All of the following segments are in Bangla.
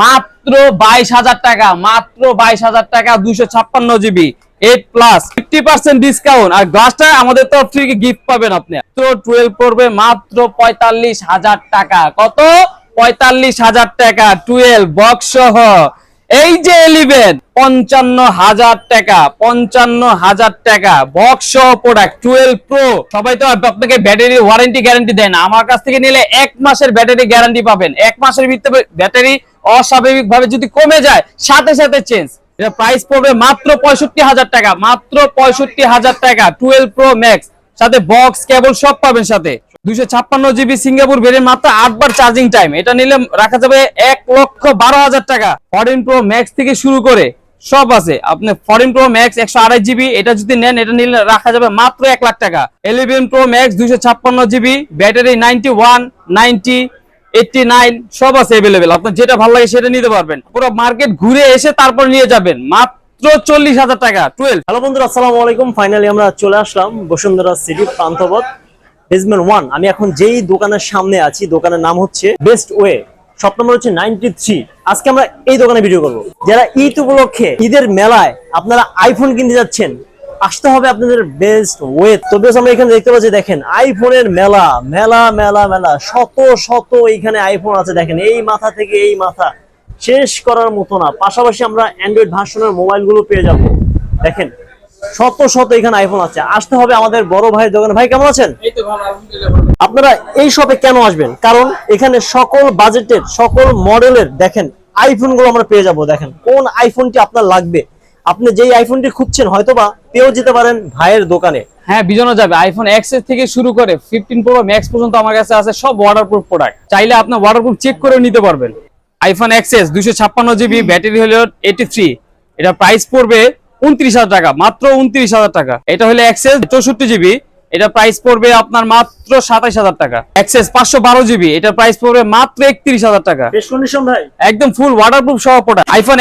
মাত্র বাইশ হাজার টাকা, মাত্র বাইশ হাজার টাকা, দুইশো ছাপ্পান্ন GB eight plus fifty percent discount আর গ্লাসটা আমাদের তরফ থেকে গিফট পাবেন আপনি। তো টুয়েলভ পড়বে, মাত্র পঁয়তাল্লিশ হাজার টাকা। কত? পঁয়তাল্লিশ হাজার টাকা টুয়েলভ বক্স সহ। এই যে এলিভেন পঞ্চান্ন হাজার টাকা, পঞ্চান্ন হাজার টাকা বক্স প্রোডাক্ট টুয়েলভ প্রো সবাই তো আপনাকে ব্যাটারি ওয়ারেন্টি গ্যারান্টি দেয় না। আমার কাছ থেকে নিলে এক মাসের ব্যাটারি গ্যারান্টি পাবেন। এক মাসের ভিতরে ব্যাটারি অস্বাভাবিক ভাবে যদি কমে যায়, সাথে সাথে চেঞ্জ প্রাইস পড়বে মাত্র পঁয়ষট্টি হাজার টাকা, মাত্র পঁয়ষট্টি হাজার টাকা টুয়েলভ প্রো ম্যাক্স সাথে বক্স কেবল সব পাবেন সাথে। দুইশো ছাপ্পান্ন জিবি সিঙ্গাপুর ভেরিয়েন্ট মাত্র আটবার চার্জিং টাইম এটা নিলে রাখা যাবে এক লক্ষ বারো হাজার টাকা। ফরেন প্রো ম্যাক্স থেকে শুরু করে সব আছে। আপনি ফরেন প্রো ম্যাক্স একশো আড়াই জিবি এটা যদি নেন, এটা নিলে রাখা যাবে মাত্র এক লাখ টাকা। ইলেভেন প্রো ম্যাক্স দুইশো ছাপ্পান্ন GB battery ninety one ninety eighty nine সব আছে এভেলেবেল আপনার যেটা ভালো লাগে সেটা নিতে পারবেন। পুরো মার্কেট ঘুরে এসে তারপর নিয়ে যাবেন। মাত্র চল্লিশ হাজার টাকা। টুয়েলভ হ্যালো বন্ধুরা, আসসালামু আলাইকুম। ফাইনালি আমরা চলে আসলাম বসুন্ধরা সিটি প্রান্তবত বেসমেন্ট ওয়ান আমি এখন যেই দোকানের সামনে আছি, দোকানের নাম হচ্ছে বেস্ট ওয়ে শপ নম্বর হচ্ছে নাইনটি আজকে আমরা এই দোকানে ভিডিও করব। যারা ঈদ উপলক্ষে, ঈদের মেলায় আপনারা আইফোন কিনতে যাচ্ছেন, আসতে হবে আপনাদের বেস্ট ওয়ে তো বেশ আমরা এখানে দেখতে পাচ্ছি, দেখেন আইফোনের মেলা মেলা মেলা মেলা, শত শত এইখানে আইফোন আছে, দেখেন, এই মাথা থেকে এই মাথা। শেষ করার মতো না। পাশাপাশি আমরা অ্যান্ড্রয়েড ভার্সনের মোবাইলগুলো পেয়ে যাব। দেখেন শত শত এখানে আইফোন আছে। আসতে হবে আমাদের বড় ভাইয়ের দোকানে। ভাই কেমন আছেন? আপনারা এই শপে কেন আসবেন? কারণ এখানে সকল বাজেটের সকল মডেলের দেখেন আইফোনগুলো আমরা পেয়ে যাব। দেখেন কোন আইফোনটি আপনার লাগবে? আপনি যেই আইফোনটি খুঁজছেন হয়তোবা পেয়েও যেতে পারেন ভাইয়ের দোকানে। হ্যাঁ বিজনও যাবে। আইফোন এক্সএস থেকে শুরু করে ফিফটিন প্রো ম্যাক্স পর্যন্ত আমার কাছে আছে সব ওয়াটারপ্রুফ প্রোডাক্ট চাইলে আপনি ওয়াটারপ্রুফ চেক করে নিতে পারবেন। আইফোন এক্সএস দুইশো ছাপ্পান্ন জিবি ব্যাটারি হলো এইটি থ্রি এটা প্রাইস পড়বে উনত্রিশ হাজার টাকা মাত্র উনত্রিশ হাজার টাকা। এটা হলো এক্সেস চৌষট্টি জিবি এটা প্রাইস পড়বে আপনার মাত্র সাতাইশ হাজার টাকা। এক্সেস পাঁচশো বারো জিবি এটা প্রাইস পড়বে মাত্র একত্রিশ হাজার টাকা। একদম ফুল ওয়াটারপ্রুফ সহ প্রোডাক্ট আইফোন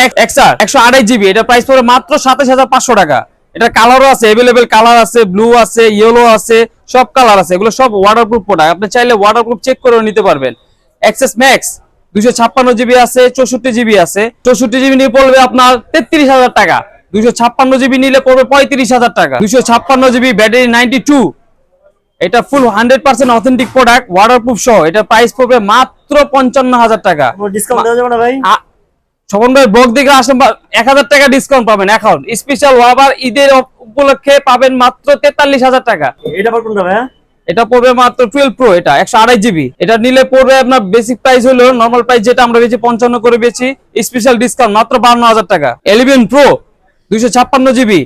একশো আড়াই জিবি এটা প্রাইস পড়বে মাত্র সাতাশ হাজার পাঁচশো টাকা। এটা কালারও আছে এভেলেবেল কালার আছে ব্লু আছে ইয়েলো আছে সব কালার আছে। এগুলো সব ওয়াটারপ্রুফ প্রোডাক্ট আপনি চাইলে ওয়াটারপ্রুফ চেক করে নিতে পারবেন। এক্সেস ম্যাক্স দুইশো ছাপ্পান্ন জিবি আছে চৌষট্টি জিবি আছে। চৌষট্টি জিবি নিয়ে পড়বে আপনার তেত্রিশ হাজার টাকা। দুইশো ছাপ্পান্ন জিবি নিলে পড়বে পঁয়ত্রিশ হাজার টাকা। দুইশো ছাপ্পান্ন জিবি ব্যাটারি নাইনটি টু। এটা full hundred percent authentic product waterproof সহ। এটা প্রাইস পড়বে মাত্র পঞ্চান্ন হাজার টাকা। স্বপন ভাই ব্লগ দিকে আসেন এক হাজার টাকা ডিসকাউন্ট পাবেন এখন স্পেশাল আবার ঈদের উপলক্ষে পাবেন মাত্র তেতাল্লিশ হাজার টাকা। এটা কোনটা ভাই? এটা পড়বে মাত্র টুয়েলভ প্রো এটা একশো আড়াই জিবি। এটা নিলে পড়বে আপনার বেসিক প্রাইস হলো নর্মাল প্রাইস যেটা আমরা বেশি পঞ্চান্ন করে বেছি স্পেশাল ডিসকাউন্ট মাত্র বান্ন হাজার টাকা। এলিভেন প্রো দুইশো ছাপ্পান্ন জিবি।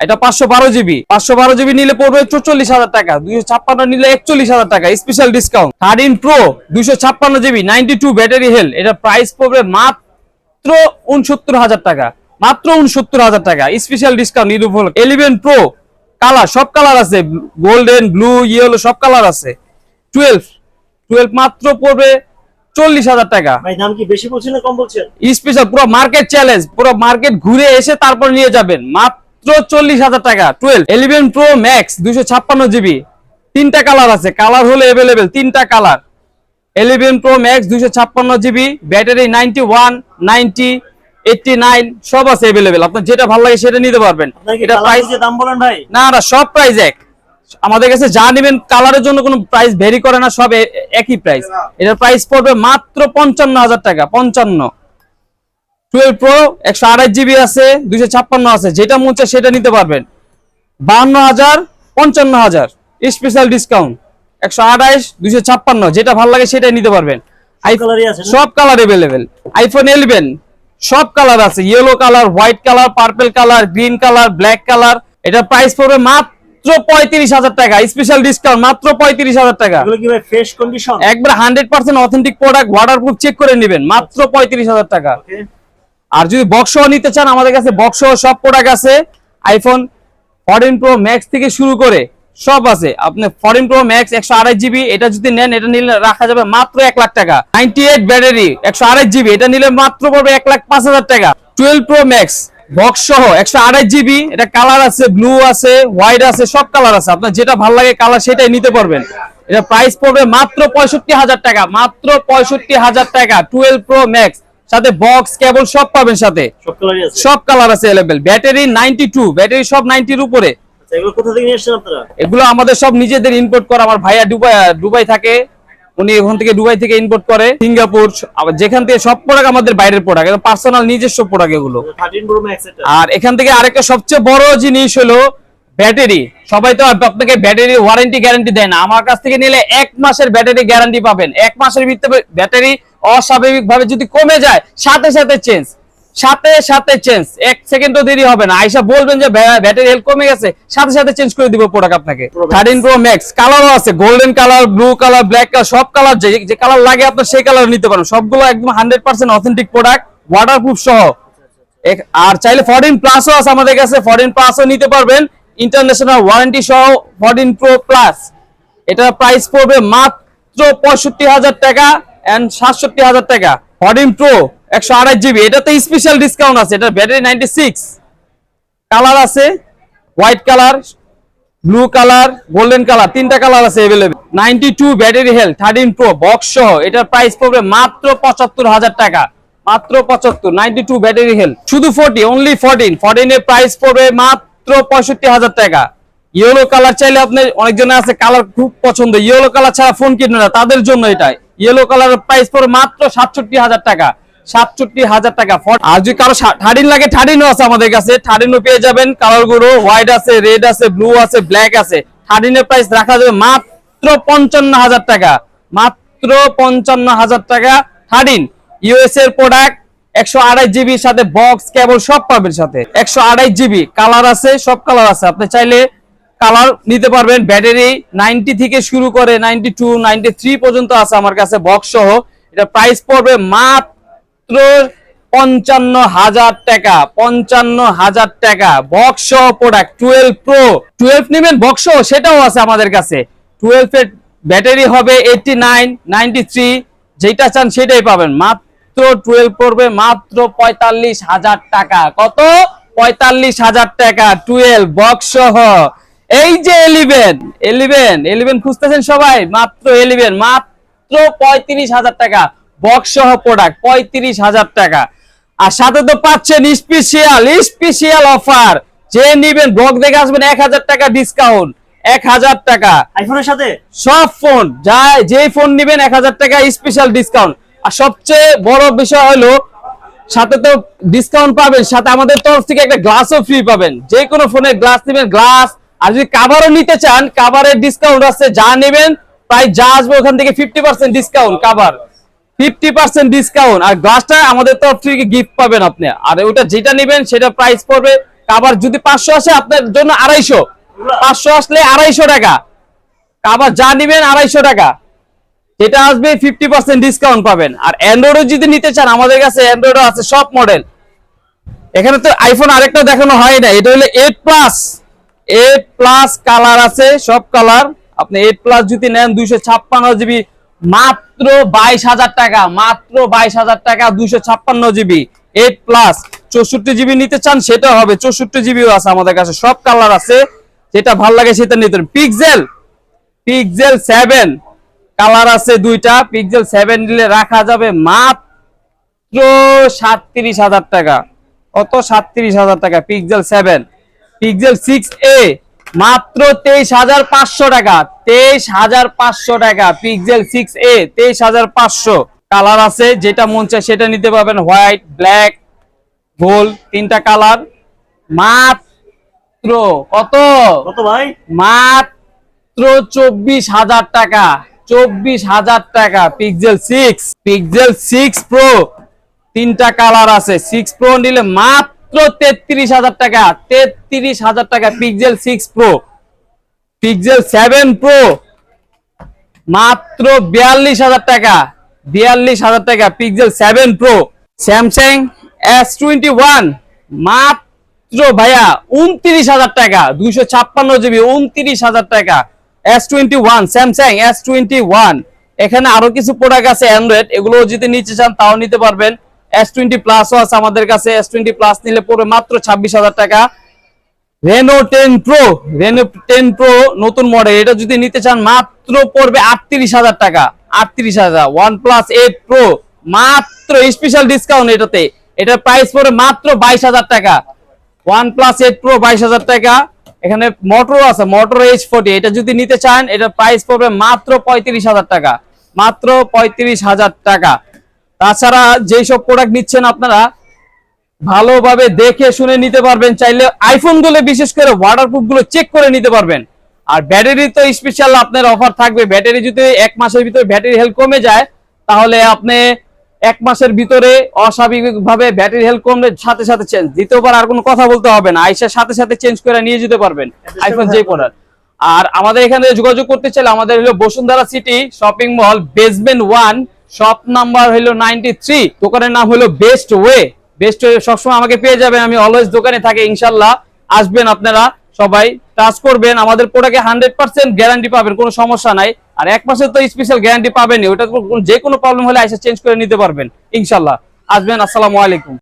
এটা পাঁচশো বারো জিবি। পাঁচশো বারো জিবি নিলে পড়বে চল্লিশ হাজার টাকা। দুইশো ছাপ্পান্ন নিলে একচল্লিশ হাজার টাকা। Special discount. থার্টিন প্রো, দুইশো ছাপ্পান্ন GB, ninety two battery health. এটা প্রাইস পড়বে মাত্র উনসত্তর হাজার টাকা। মাত্র উনসত্তর হাজার টাকা। স্পেশাল ডিসকাউন্ট ঈদ উপলক্ষে এলিভেন প্রো, কালার, সব কালার আছে। গোল্ডেন, ব্লু, ইয়েলো, সব কালার আছে। টুয়েলভ টুয়েলভ মাত্র পড়বে চল্লিশ হাজার টাকা। দাম কি বেশি বলছেন না কম বলছেন? স্পেশাল পুরো মার্কেট চ্যালেঞ্জ পুরো মার্কেট ঘুরে এসে তারপর নিয়ে যাবেন। মাত্র চল্লিশ হাজার টাকা। টুয়েলভ ইলেভেন প্রো ম্যাক্স দুইশো ছাপ্পান্ন জিবি তিনটা কালার আছে। কালার হলো এভেলেবেল তিনটা কালার ইলেভেন প্রো ম্যাক্স দুইশো ছাপ্পান্ন GB battery ninety one ninety eighty nine সব আছে এভেলেবেল আপনার যেটা ভালো লাগে সেটা নিতে পারবেন। এটা প্রাইস দাম বলেন ভাই? না না সব প্রাইস এক। আমাদের কাছে যা নেবেন কালারের জন্য কোনো প্রাইস ভেরি করে না সব একই প্রাইস এটার প্রাইস পড়বে মাত্র পঞ্চান্ন হাজার টাকা পঞ্চান্ন। টুয়েলভ প্রো একশো আড়াই জিবি আছে দুইশো ছাপ্পান্ন আছে যেটা মন চায় সেটা নিতে পারবেন। বাহান্ন হাজার পঞ্চান্ন হাজার স্পেশাল ডিসকাউন্ট একশো আঠাইশ দুইশো ছাপ্পান্ন যেটা ভালো লাগে সেটাই নিতে পারবেন? সব কালার এভেলেবেল আইফোন ইলেভেন সব কালার আছে। Yellow colour white colour purple colour green colour black colour এটা প্রাইস পড়বে মাত্র পঁয়ত্রিশ হাজার টাকা। স্পেশাল ডিসকাউন্ট মাত্র পঁয়ত্রিশ হাজার টাকা। ফ্রেশ কন্ডিশন একবার hundred percent authentic product waterproof check করে নেবেন। মাত্র পঁয়ত্রিশ হাজার টাকা। আর যদি বক্স নিতে চান আমাদের কাছে বক্স সব প্রোডাক্ট আছে। আইফোন ফরেন প্রো ম্যাক্স থেকে শুরু করে সব আছে। আপনি ফরেন প্রো ম্যাক্স একশো আড়াই জিবি এটা যদি নেন এটা নিলে রাখা যাবে মাত্র এক লাখ টাকা। নাইনটি এইট ব্যাটারি একশো আড়াই জিবি এটা নিলে মাত্র পড়বে এক লাখ পাঁচ হাজার টাকা। টুয়েলভ প্রো ম্যাক্স বক্স সহ একশো আড়াই জিবি এটা কালার আছে ব্লু আছে হোয়াইট আছে সব কালার আছে। আপনার যেটা ভালো লাগে কালার সেটাই নিতে পারবেন। এটা প্রাইস পড়বে মাত্র পঁয়ষট্টি হাজার টাকা মাত্র পঁয়ষট্টি হাজার টাকা টুয়েলভ প্রো ম্যাক্স সাথে বক্স কেবল সব পাবেন সাথে। সব কালার আছে? Available battery ninety two battery সব নাইনটির উপরে। আচ্ছা এগুলো আমাদের সব নিজেদের ইম্পোর্ট করা। আমার ভাইয়া দুবাই দুবাই থাকে। উনি এখান থেকে দুবাই থেকে ইম্পোর্ট করে সিঙ্গাপুর আবার যেখান থেকে সব প্রোডাক্ট আমাদের বাইরের প্রোডাক্ট পার্সোনাল নিজস্ব প্রোডাক্ট এগুলো। আর এখান থেকে আরেকটা সবচেয়ে বড় জিনিস হলো ব্যাটারি। সবাই তো আপনাকে ব্যাটারি ওয়ারেন্টি গ্যারান্টি দেয় না। আমার কাছ থেকে নিলে এক মাসের ব্যাটারি গ্যারান্টি পাবেন। এক মাসের ভিতরে ব্যাটারি অস্বাভাবিক ভাবে যদি কমে যায় সাথে সাথে চেঞ্জ সাথে সাথে চেঞ্জ এক সেকেন্ডও দেরি হবে না। আইসা বলবেন যে ব্যাটারি হেলথ কমে গেছে সাথে সাথে চেঞ্জ করে দিব প্রোডাক্ট আপনাকে। থার্টিন প্রো ম্যাক্স কালারও আছে golden colour blue colour black colour সব কালার যে যে কালার লাগে আপনার সেই কালার নিতে পারেন। সবগুলো একদম hundred percent authentic product waterproof সহ। আর চাইলে ফরটিন প্লাসও আছে আমাদের কাছে ফরটিন প্লাসও নিতে পারবেন। ইন্টারন্যাশনাল ওয়ারেন্টি সহ ফরটিন প্রো প্লাস এটা প্রাইস পড়বে মাত্র পঁয়ষট্টি হাজার টাকা এন্ড সাতষট্টি হাজার টাকা। ফরটিন প্রো একশো আড়াই জিবি, এটাতে স্পেশাল ডিসকাউন্ট আছে এটা ব্যাটারি নাইনটি সিক্স কালার আছে white colour blue colour golden colour তিনটা কালার আছে available ninety two battery health thirteen pro box সহ, এটার প্রাইস পড়বে মাত্র পঁচাত্তর হাজার টাকা। মাত্র পঁচাত্তর নাইনটি টু ব্যাটারি হেলথ শুধু ফোরটি অনলি ফোরটিন ফোরটিন এর প্রাইস পড়বে মাত্র পঁয়ষট্টি হাজার টাকা। ইয়েলো কালার চাইলে আপনার অনেকজনের আছে কালার খুব পছন্দ। ইয়েলো কালার ছাড়া ফোন কিনবে না, তাদের জন্য এটা ইয়েলো কালারের প্রাইস পড়বে মাত্র সাতষট্টি হাজার টাকা। সাতষট্টি হাজার টাকা। আর যদি কারও থার্টিন লাগে থার্টিনও আছে আমাদের কাছে। থার্টিনও পেয়ে যাবেন। কালারগুলো হোয়াইট আছে, রেড আছে, ব্লু আছে, ব্ল্যাক আছে। থার্টিনের প্রাইস রাখা যাবে মাত্র পঞ্চান্ন হাজার টাকা। মাত্র পঞ্চান্ন হাজার টাকা থার্টিন ইউএস এর প্রোডাক্ট একশো আড়াই জিবির সাথে বক্স কেবল সব পাবেন সাথে। একশো আড়াই জিবি কালার আছে, সব কালার আছে। আপনি চাইলে কালার নিতে পারবেন। ব্যাটারি নাইনটি থেকে শুরু করে নাইনটি টু নাইনটি থ্রি পর্যন্ত আছে আমার কাছে বক্স সহ। এটা প্রাইস পড়বে মাত্র পঞ্চান্ন হাজার টাকা, পঞ্চান্ন হাজার টাকা। Box product twelve pro twelve নেবেন বক্স সেটাও আছে আমাদের কাছে। টুয়েলভ এর ব্যাটারি হবে এইটটি নাইন নাইনটি যেটা চান সেটাই পাবেন। মাত্র টুয়েলভ পড়বে মাত্র পঁয়তাল্লিশ হাজার টাকা। কত? পঁয়তাল্লিশ হাজার টাকা টুয়েলভ বক্স এই যে এলিভেন এলিভেন এলিভেন খুঁজতেছেন সবাই? মাত্র এলিভেন মাত্র পঁয়ত্রিশ হাজার টাকা। বক্স সহ প্রোডাক্ট পঁয়ত্রিশ হাজার টাকা। আর সাথে তো পাচ্ছেন স্পেশিয়াল স্পেশিয়াল অফার যে নিবেন ব্লগ দেখে আসবেন এক হাজার টাকা ডিসকাউন্ট এক হাজার টাকা। আইফোনের সাথে? সব ফোন যা যেই ফোন নিবেন এক হাজার টাকা স্পেশাল ডিসকাউন্ট আর সবচেয়ে বড় বিষয় হলো সাথে তো ডিসকাউন্ট পাবেন সাথে আমাদের তরফ থেকে একটা গ্লাসও ফ্রি পাবেন। যে কোনো ফোনের গ্লাস নেবেন গ্লাস আর যদি কাভারও নিতে চান কাভারের ডিসকাউন্ট আছে যা নেবেন প্রায় যা আসবে ওখান থেকে fifty percent discount cover fifty percent discount আর গ্লাসটা আমাদের তরফ থেকে গিফট পাবেন আপনি। আর ওটা যেটা নেবেন সেটা প্রাইস পড়বে কাভার যদি পাঁচশো আসে, আপনার জন্য আড়াইশো। পাঁচশো আসলে আড়াইশো টাকা। আবার যা নিবেন আড়াইশো টাকা। যেটা আসবে ফিফটি পার্সেন্ট ডিসকাউন্ট পাবেন। আর অ্যান্ড্রয়েড যদি নিতে চান, আমাদের কাছে অ্যান্ড্রয়েডও আছে, সব মডেল এখানে তো আইফোন আরেকটা দেখানো হয় না, এটা হলো eight plus eight plus colour আছে, সব কালার আপনি এইট প্লাস যদি নেন, দুইশো ছাপ্পান্ন জিবি মাত্র বাইশ হাজার টাকা, মাত্র বাইশ হাজার টাকা, দুইশো ছাপ্পান্ন জিবি এইট প্লাস চৌষট্টি জিবি নিতে চান সেটা হবে। চৌষট্টি জিবিও আছে আমাদের কাছে, সব কালার আছে। যেটা ভালো লাগে সেটা নিতে পিকজেল পিকজেল সেভেন কালার আছে দুইটা। পিকজেল সেভেন দিলে রাখা যাবে মাত্র সাতত্রিশ হাজার টাকা। কত? সাতত্রিশ হাজার টাকা Pixel seven Pixel six A মাত্র তেইশ হাজার পাঁচশো টাকা তেইশ হাজার পাঁচশো টাকা পিক্সেল সিক্স এ তেইশ হাজার পাঁচশো। কালার আছে যেটা মন চায় সেটা নিতে পারবেন হোয়াইট ব্ল্যাক গোল্ড তিনটা কালার মাত্র কত? কত ভাই? মাত্র চব্বিশ হাজার টাকা চব্বিশ হাজার টাকা Pixel six Pixel six pro তিনটা কালার আছে সিক্স প্রো নিলে মাত্র তেত্রিশ হাজার টাকা। তেত্রিশ হাজার টাকা Pixel six pro Pixel seven pro মাত্র বিয়াল্লিশ হাজার টাকা। বিয়াল্লিশ হাজার টাকা Pixel seven pro Samsung S twenty one মাত্র ভাইয়া উনত্রিশ হাজার টাকা। দুইশো ছাপ্পান্ন জিবি উনত্রিশ হাজার টাকা S twenty one Samsung S twenty one এখানে আরও কিছু প্রোডাক্ট আছে অ্যান্ড্রয়েড এগুলো যদি নিতে চান, তাও নিতে পারবেন। এস টোয়েন্টি প্লাসও আছে আমাদের কাছে। এস টোয়েন্টি প্লাস নিলে পড়বে মাত্র ছাব্বিশ হাজার টাকা। Reno ten pro Reno ten pro নতুন মডেল এটা যদি নিতে চান মাত্র পড়বে আটত্রিশ হাজার টাকা। আটত্রিশ হাজার ওয়ান প্লাস এইট প্রো মাত্র স্পেশাল ডিসকাউন্ট এটাতে। এটার প্রাইস পড়বে মাত্র বাইশ হাজার টাকা। ওয়ান প্লাস এইট প্রো বাইশ হাজার টাকা। এখানে মোটর আছে মোটর এইচ ফোর্টি এটা যদি নিতে চান, এটার প্রাইস পড়বে মাত্র পঁয়ত্রিশ হাজার টাকা। মাত্র পঁয়ত্রিশ হাজার টাকা। তাছাড়া যেই সব প্রোডাক্ট নিচ্ছেন আপনারা, ভালোভাবে দেখে শুনে নিতে পারবেন, চাইলে আইফোনগুলো বিশেষ করে ওয়াটারপ্রুফগুলো চেক করে নিতে পারবেন। আর ব্যাটারি তো স্পেশাল আপনার অফার থাকবে। ব্যাটারি যদি এক মাসের ভিতরে ব্যাটারি হেলথ কমে যায়, তাহলে আপনি এক মাসের ভিতরে অস্বাভাবিক ভাবে ব্যাটারি হেলথ কমলে সাথে সাথে চেঞ্জ দ্বিতীয়বার আর কোনো কথা বলতে হবে না। আইসার সাথে সাথে চেঞ্জ করে নিয়ে যেতে পারবেন আইফোন যে প্রোডাক্ট আর আমাদের এখানে যোগাযোগ করতে চাইলে আমাদের হলো Bashundhara city shopping mall basement one shop number হলো নাইনটি থ্রি দোকানের নাম হলো বেস্ট ওয়ে বেস্ট ওয়ে সবসময় আমাকে পেয়ে যাবেন। আমি অলওয়েজ দোকানে থাকি ইনশাল্লাহ আসবেন আপনারা সবাই। টাচ করবেন। আমাদের প্রোডাক্টে হান্ড্রেড পার্সেন্ট গ্যারান্টি পাবেন। কোনো সমস্যা নাই। আর এক মাসের তো স্পেশাল গ্যারান্টি পাবেনই। ওটা যে কোনো প্রবলেম হলে এসে চেঞ্জ করে নিতে পারবেন। ইনশাল্লাহ আসবেন। আসসালামু আলাইকুম।